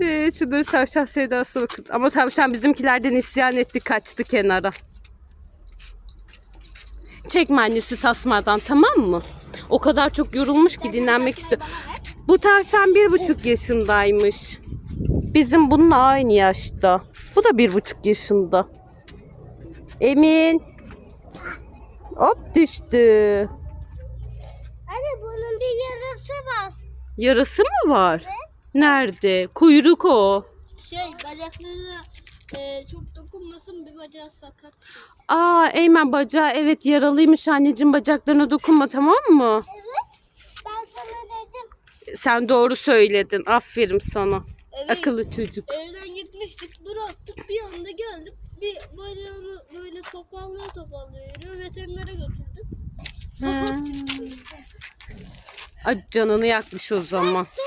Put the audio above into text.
Ee, şunları tavşan sevdası bakın. Ama tavşan bizimkilerden isyan etti kaçtı kenara. Çekme annesi tasmadan tamam mı? O kadar çok yorulmuş ki dinlenmek istiyor. Bu tavşan bir buçuk yaşındaymış. Bizim bununla aynı yaşta. Bu da bir buçuk yaşında. Emin. Hop düştü. Anne bunun bir yarası var. Yarası mı var? Nerede? Kuyruk o. Şey bacaklarına e, çok dokunmasın bir bacağı sakat. Aa Eymen bacağı evet yaralıymış anneciğim bacaklarına dokunma tamam mı? Evet. Ben sana dedim. Sen doğru söyledin. Aferin sana. Evet. Akıllı çocuk. Evden gitmiştik bıraktık bir anda geldik. Bir bacağını böyle toparlıyor toparlıyor yürüyor veterinere götürdük. Sakat çıktı. Ay canını yakmış o zaman. Benim